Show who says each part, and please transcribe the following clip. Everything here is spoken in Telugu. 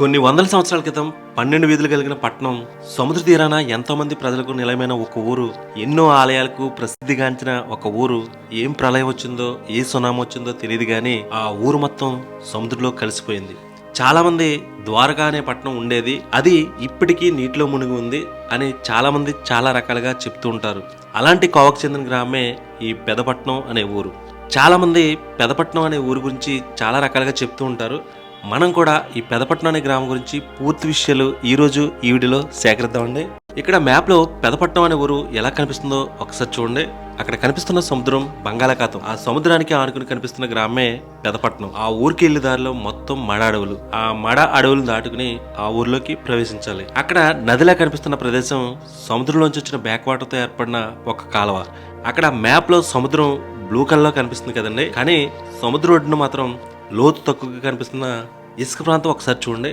Speaker 1: కొన్ని వందల సంవత్సరాల క్రితం పన్నెండు వీధులు కలిగిన పట్టణం సముద్ర తీరాన ఎంతోమంది ప్రజలకు నిలయమైన ఒక ఊరు ఎన్నో ఆలయాలకు ప్రసిద్ధిగాంచిన ఒక ఊరు. ఏం ప్రళయం వచ్చిందో ఏ సునామీ వచ్చిందో తెలియదు కానీ ఆ ఊరు మొత్తం సముద్రంలో కలిసిపోయింది. చాలామంది ద్వారకా అనే పట్టణం ఉండేది. అది ఇప్పటికీ నీటిలో మునిగి ఉంది అని చాలామంది చాలా రకాలుగా చెప్తూ ఉంటారు. అలాంటి కోవకు చెందిన గ్రామే ఈ పెదపట్నం అనే ఊరు. చాలామంది పెదపట్నం అనే ఊరు గురించి చాలా రకాలుగా చెప్తూ ఉంటారు. మనం కూడా ఈ పెదపట్నం అనే గ్రామం గురించి పూర్తి విషయాలు ఈ ఈ వీడియోలో సేకరిద్దామండి. ఇక్కడ మ్యాప్లో పెదపట్నం అనే ఊరు ఎలా కనిపిస్తుందో ఒకసారి చూడండి. అక్కడ కనిపిస్తున్న సముద్రం బంగాళాఖాతం. ఆ సముద్రానికి ఆనుకుని కనిపిస్తున్న గ్రామమే పెదపట్నం. ఆ ఊరికి వెళ్ళే దారిలో మొత్తం మడ అడవులు. ఆ మడ అడవులు దాటుకుని ఆ ఊర్లోకి ప్రవేశించాలి. అక్కడ నదిలా కనిపిస్తున్న ప్రదేశం సముద్రంలోంచి వచ్చిన బ్యాక్ వాటర్తో ఏర్పడిన ఒక కాలువ. అక్కడ మ్యాప్లో సముద్రం బ్లూ కలర్లో కనిపిస్తుంది కదండి. కానీ సముద్ర ఒడ్డున మాత్రం లోతు తక్కువగా కనిపిస్తున్న ఇసుక ప్రాంతం ఒకసారి చూడండి.